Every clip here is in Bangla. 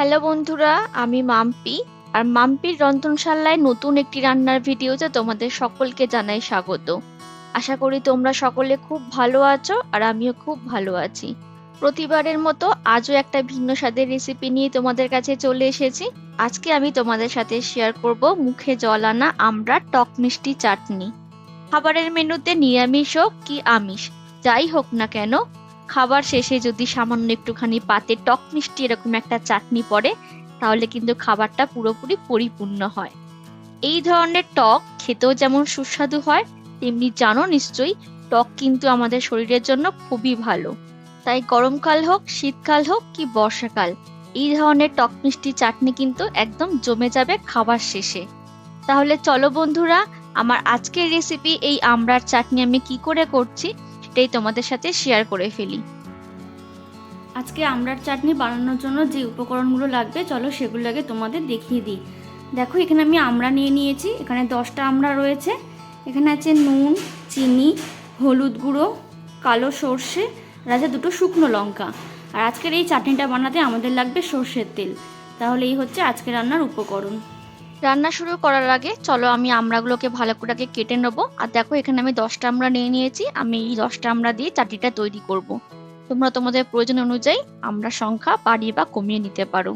হ্যালো বন্ধুরা, আমি মাম্পি, আর মাম্পির রন্ধনশালায় নতুন একটি রান্নার ভিডিওতে তোমাদের সকলকে জানাই স্বাগত। আশা করি তোমরা সকলে খুব ভালো আছো আর আমিও খুব ভালো আছি। প্রতিবারের মতো আজও একটা ভিন্ন স্বাদের রেসিপি নিয়ে তোমাদের কাছে চলে এসেছি। আজকে আমি তোমাদের সাথে শেয়ার করব মুখে জল আনা আমরা টক মিষ্টি চাটনি। খাবারের মেনুতে নিরামিষ হোক কি আমিষ, যাই হোক না কেন খাবার শেষে যদি সামান্য একটুখানি পাতে টক মিষ্টি এরকম একটা চাটনি পড়ে, তাহলে কিন্তু খাবারটা পুরোপুরি পরিপূর্ণ হয়। এই ধরনের টক খেতেও যেমন সুস্বাদু হয়, তেমনি জানো নিশ্চয়ই, টক কিন্তু আমাদের শরীরের জন্য খুবই ভালো। তাই গরমকাল হোক, শীতকাল হোক কি বর্ষাকাল, এই ধরনের টক মিষ্টি চাটনি কিন্তু একদম জমে যাবে খাবার শেষে। তাহলে চলো বন্ধুরা, আমার আজকের রেসিপি এই আমড়ার চাটনি আমি কি করে করছি সেটাই তোমাদের সাথে শেয়ার করে ফেলি। আজকে আমড়ার চাটনি বানানোর জন্য যে উপকরণগুলো লাগবে, চলো সেগুলো আগে তোমাদের দেখিয়ে দিই। দেখো, এখানে আমি আমড়া নিয়ে নিয়েছি, এখানে দশটা আমড়া রয়েছে। এখানে আছে নুন, চিনি, হলুদ গুঁড়ো, কালো সর্ষে, আর আছে দুটো শুকনো লঙ্কা। আর আজকের এই চাটনিটা বানাতে আমাদের লাগবে সর্ষের তেল। তাহলে এই হচ্ছে আজকে রান্নার উপকরণ। রান্না শুরু করার আগে চলো আমি আমড়াগুলোকে ভালো করে আগে কেটে নেব। আর দেখো, এখানে আমি দশটা আমড়া নিয়ে নিয়েছি। আমি এই দশটা আমড়া দিয়ে চাটনিটা তৈরি করব। তোমরা তোমাদের প্রয়োজন অনুযায়ী আমরা সংখ্যা বাড়িয়ে বা কমিয়ে নিতে পারো।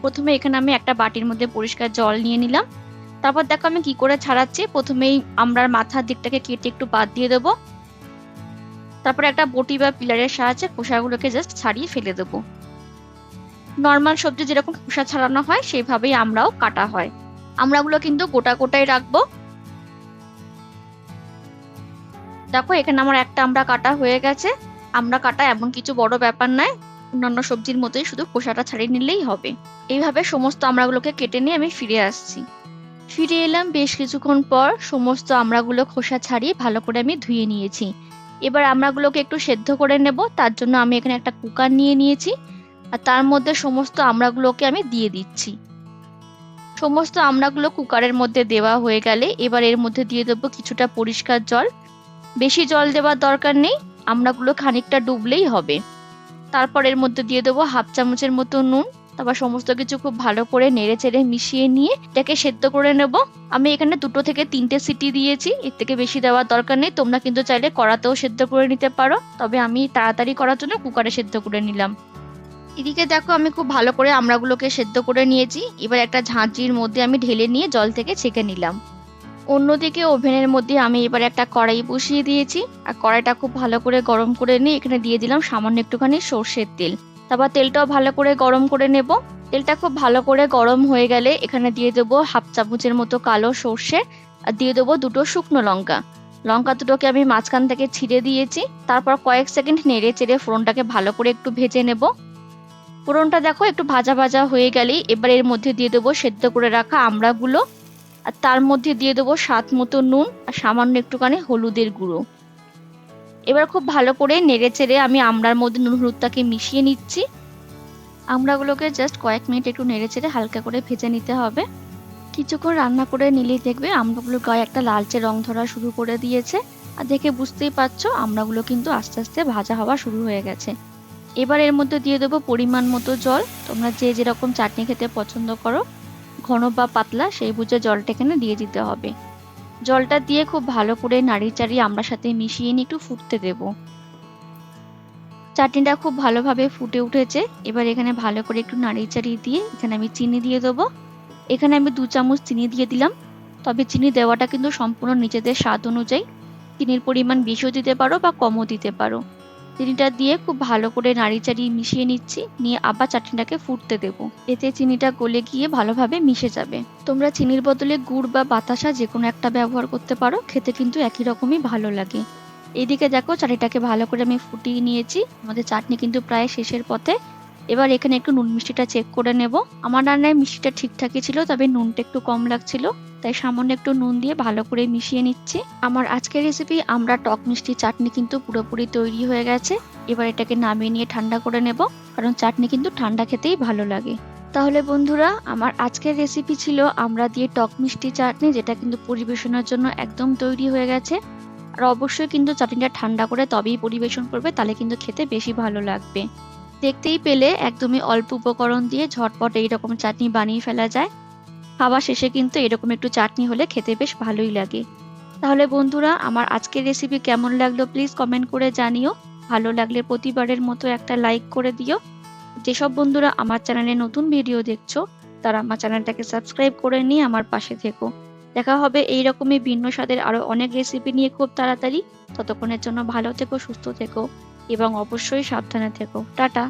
প্রথমে এখানে আমি একটা বাটির মধ্যে পরিষ্কার জল নিয়ে নিলাম। তারপর দেখো আমি কি করে ছাড়াচ্ছি। প্রথমেই আমড়ার মাথার দিকটাকে কেটে একটু বাদ দিয়ে দেবো। তারপরে একটা বটি বা পিলারের সাহায্যে খোসাগুলোকে জাস্ট ছাড়িয়ে ফেলে দেবো। নর্মাল সবজি যেরকম খোসা ছাড়ানো হয়, সেইভাবেই আমরাও কাটা হয়। আমড়াগুলো কিন্তু গোটা গোটাই রাখব। দেখো, এখানে আমার একটা আমড়া কাটা হয়ে গেছে। আমরা কাটা এমন কিছু বড় ব্যাপার নয়, অন্যান্য সবজির মতোই শুধু খোসাটা ছাড়িয়ে নিলেই হবে। এইভাবে সমস্ত আমড়াগুলোকে কেটে নিয়ে আমি ফিরে আসছি। ফিরে এলাম বেশ কিছুক্ষণ পর সমস্ত আমড়াগুলো খোসা ছাড়িয়ে ভালো করে আমি ধুয়ে নিয়েছি। এবার আমড়াগুলোকে একটু সেদ্ধ করে নেব, তার জন্য আমি এখানে একটা কুকার নিয়ে নিয়েছি। আর তার মধ্যে সমস্ত আমড়াগুলোকে আমি দিয়ে দিচ্ছি। সমস্ত আমড়াগুলো কুকারের মধ্যে দেওয়া হয়ে গেলে এবার এর মধ্যে দিয়ে দেবো কিছুটা পরিষ্কার জল। বেশি জল দেওয়ার দরকার নেই, আমড়াগুলো খানিকটা ডুবলেই হবে। তারপর এর মধ্যে দিয়ে দেবো হাফ চামচের মতো নুন, তারপর সমস্ত কিছু খুব ভালো করে নেড়ে চেড়ে মিশিয়ে নিয়ে এটাকে সেদ্ধ করে নেব। আমি এখানে দুটো থেকে তিনটে সিটি দিয়েছি, এর থেকে বেশি দেওয়ার দরকার নেই। তোমরা কিন্তু চাইলে কড়াতেও সেদ্ধ করে নিতে পারো, তবে আমি তাড়াতাড়ি করার জন্য কুকারে সেদ্ধ করে নিলাম। এদিকে দেখো আমি খুব ভালো করে আমড়াগুলোকে সেদ্ধ করে নিয়েছি। এবার একটা ঝাঁঝির মধ্যে আমি ঢেলে নিয়ে জল থেকে ছেঁকে নিলাম। অন্যদিকে ওভেনের মধ্যে আমি এবার একটা কড়াই বসিয়ে দিয়েছি। আর কড়াইটা খুব ভালো করে গরম করে নিয়ে এখানে দিয়ে দিলাম সামান্য একটুখানি সর্ষের তেল। তারপর তেলটাও ভালো করে গরম করে নেব। তেলটা খুব ভালো করে গরম হয়ে গেলে এখানে দিয়ে দেবো হাফ চামচের মতো কালো সর্ষে। আর দিয়ে দেবো দুটো শুকনো লঙ্কা। লঙ্কা দুটোকে আমি মাঝখান থেকে ছিঁড়ে দিয়েছি। তারপর কয়েক সেকেন্ড নেড়ে চেড়ে ফোড়নটাকে ভালো করে একটু ভেজে নেব। ফোড়নটা দেখো, একটু ভাজা ভাজা হয়ে গেলেই এবার এর মধ্যে দিয়ে দেবো সেদ্ধ করে রাখা আমড়াগুলো। আর তার মধ্যে দিয়ে দেবো স্বাদ মতো নুন আর সামান্য একটুখানি হলুদের গুঁড়ো। এবার খুব ভালো করে নেড়ে চেড়ে আমি আমড়ার মধ্যে নুন হলুদটাকে মিশিয়ে নিচ্ছি। আমড়াগুলোকে জাস্ট কয়েক মিনিট একটু নেড়ে চেড়ে হালকা করে ভেজে নিতে হবে। কিছুক্ষণ রান্না করে নিলেই দেখবে আমড়াগুলোর গায়ে একটা লালচে রং ধরা শুরু করে দিয়েছে। আর দেখে বুঝতেই পারছ, আমড়াগুলো কিন্তু আস্তে আস্তে ভাজা হওয়া শুরু হয়ে গেছে। এবার এর মধ্যে দিয়ে দেবো পরিমাণ মতো জল। তোমরা যে যেরকম চাটনি খেতে পছন্দ করো, ঘন বা পাতলা, সেই বুঝে জলটা এখানে দিয়ে দিতে হবে। জলটা দিয়ে খুব ভালো করে নাড়ি চাড়িয়ে আমরা সাথে মিশিয়ে নিয়ে একটু ফুটতে দেব। চাটনিটা খুব ভালোভাবে ফুটে উঠেছে। এবার এখানে ভালো করে একটু নাড়ি চাড়িয়ে দিয়ে এখানে আমি চিনি দিয়ে দেবো। এখানে আমি দু চামচ চিনি দিয়ে দিলাম। তবে চিনি দেওয়াটা কিন্তু সম্পূর্ণ নিজেদের স্বাদ অনুযায়ী। চিনির পরিমাণ বেশিও দিতে পারো বা কমও দিতে পারো। চিনিটা দিয়ে খুব ভালো করে নাড়ি চাড়িয়ে মিশিয়ে নিচ্ছি। নিয়ে আবার চাটনিটাকে ফুটতে দেব। এতে চিনিটা গলে গিয়ে ভালোভাবে মিশে যাবে। তোমরা চিনির বদলে গুড় বা বাতাসা যে কোনো একটা ব্যবহার করতে পারো। খেতে কিন্তু একই রকমই ভালো লাগে। এদিকে দেখো চাটনিটাকে ভালো করে আমি ফুটিয়ে নিয়েছি। আমাদের চাটনি কিন্তু প্রায় শেষের পথে। এবার এখানে একটু নুন মিষ্টিটা চেক করে নেব। আমার রান্নায় মিষ্টিটা ঠিকঠাকই ছিল, তবে নুনটা একটু কম লাগছিল। তাই সামান্য একটু নুন দিয়ে ভালো করে মিশিয়ে নিচ্ছি। আমার আজকের রেসিপি আমরা টক মিষ্টি চাটনি কিন্তু পুরোপুরি তৈরি হয়ে গেছে। এবার এটাকে নামিয়ে নিয়ে ঠান্ডা করে নেব, কারণ চাটনি কিন্তু ঠান্ডা খেতেই ভালো লাগে। তাহলে বন্ধুরা, আমার আজকের রেসিপি ছিল আমরা দিয়ে টক মিষ্টি চাটনি, যেটা কিন্তু পরিবেশনের জন্য একদম তৈরি হয়ে গেছে। আর অবশ্যই কিন্তু চাটনিটা ঠান্ডা করে তবেই পরিবেশন করবে, তাহলে কিন্তু খেতে বেশি ভালো লাগবে। দেখতেই পেলে, একদমই অল্প উপকরণ দিয়ে ঝটপট এইরকম চাটনি বানিয়ে ফেলা যায়। খাওয়া শেষে কিন্তু এরকম একটু চাটনি হলে খেতে বেশ ভালোই লাগে। তাহলে বন্ধুরা, আমার আজকের রেসিপি কেমন লাগল প্লিজ কমেন্ট করে জানিও। ভালো লাগলে প্রতিবারের মতো একটা লাইক করে দিও। যেসব বন্ধুরা আমার চ্যানেলে নতুন ভিডিও দেখছ, তারা আমার চ্যানেলটাকে সাবস্ক্রাইব করে নিয়ে আমার পাশে থেকো। দেখা হবে এই রকমই ভিন্ন স্বাদের আরও অনেক রেসিপি নিয়ে খুব তাড়াতাড়ি। ততক্ষণের জন্য ভালো থেকো, সুস্থ থেকো এবং অবশ্যই সাবধানে থেকো। টাটা!